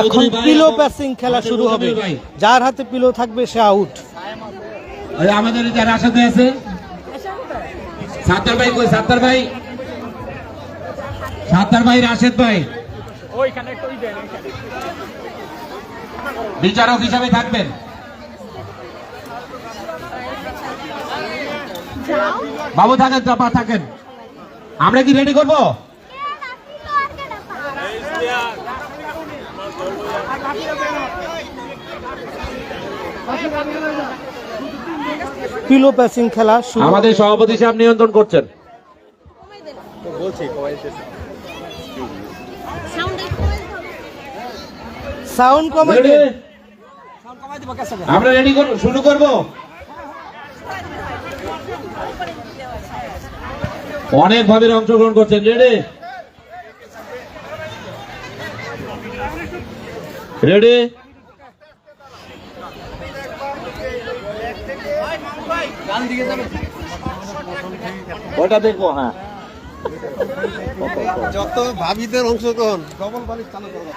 এখন pillow passing খেলা শুরু হবে। যার হাতে পিলো থাকবে সে আউট আমাদের যারা সাথে আছে? সাত্তার ভাই কই? সাত্তার ভাই? সাত্তার ভাই রাশেদ ভাই। বিচারক হিসাবে থাকবেন। বাবু থাকেন চাপা থাকেন। আমরা কি রেডি করব? পিলো প্যাসিং খেলা আমাদের সভাপতি সাহেব নিয়ন্ত্রণ করছেন। সাউন্ড কমাই? আমরা রেডি শুরু করব? অনেক ভাবে অংশগ্রহণ করছেন। রেডি রেডি ওটা দেখব হ্যাঁ। যত ভাবিদের অংশগ্রহণ ডবল বালিশ চালু করব